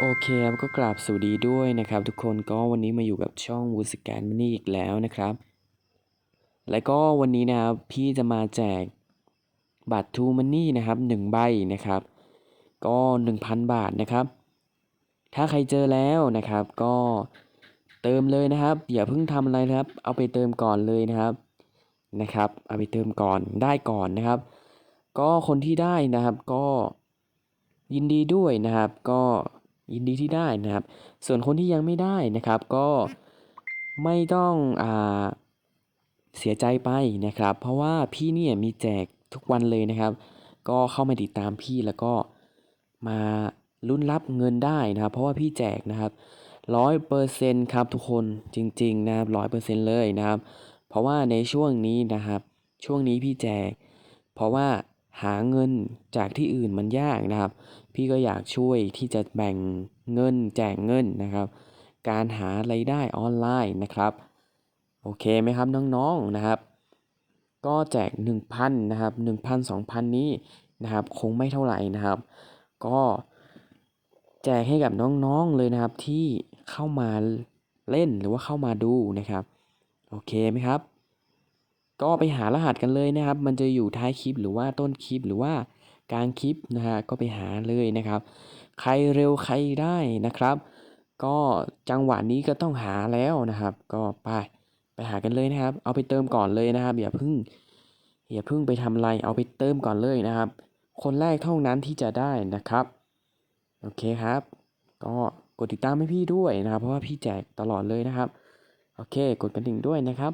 โอเคครับก็กราบสวัสดีด้วยนะครับ ทุกคนก็วันนี้มาอยู่กับช่องวูสแกนมันนี่อีกแล้วนะครับ และก็วันนี้นะครับพี่จะมาแจกบัตรทูมันนี่นะครับหนึ่งใบนะครับ ก็ 1,000 บาทนะครับ ถ้าใครเจอแล้วนะครับ ก็เติมเลยนะครับ อย่าเพิ่งทำอะไรนะครับ เอาไปเติมก่อนเลยนะครับนะครับ เอาไปเติมก่อนได้ก่อนนะครับ ก็คนที่ได้นะครับก็ยินดีด้วยนะครับ ก็ ยินดีที่ได้นะครับ ส่วนคนที่ยังไม่ได้นะครับ ก็ไม่ต้องอ่าเสียใจไปนะครับ เพราะว่าพี่เนี่ยมีแจกทุกวันเลยนะครับ ก็เข้ามาติดตามพี่แล้วก็มาลุ้นรับเงินได้นะครับ เพราะว่าพี่แจกนะครับร้อยเปอร์เซ็นต์ครับทุกคนจริงๆนะครับร้อยเปอร์เซ็นต์เลยนะครับ เพราะว่าในช่วงนี้นะครับ ช่วงนี้พี่แจก เพราะว่า หาเงินจากที่อื่นมันยากนะครับ พี่ก็อยากช่วยที่จะแบ่งเงินแจกเงินนะครับ การหาไรายได้ออนไลน์นะครับ โอเคไหมครับน้องๆนะครับ ก็แจก 1,000นะครับ1,000 2,000 นี้นะครับ คงไม่เท่าไหร่นะครับ ก็แจกให้กับน้องๆเลยนะครับที่เข้ามาเล่นหรือว่าเข้ามาดูนะครับ โอเคไหมครับ ก็ไปหารหัสกันเลยนะครับ มันจะอยู่ท้ายคลิปหรือว่าต้นคลิปหรือว่ากลางคลิปนะฮะก็ไปหาเลยนะครับ ใครเร็วใครได้นะครับ ก็จังหวะนี้ก็ต้องหาแล้วนะครับ ก็ไปไปหากันเลยนะครับ เอาไปเติมก่อนเลยนะครับอย่าเพิ่งอย่าเพิ่งไปทำอะไรเอาไปเติมก่อนเลยนะครับ คนแรกเท่านั้นที่จะได้นะครับโอเคครับ ก็กดติดตามให้พี่ด้วยนะครับ เพราะว่าพี่แจกตลอดเลยนะครับ โอเค กดกระดิ่งด้วยนะครับ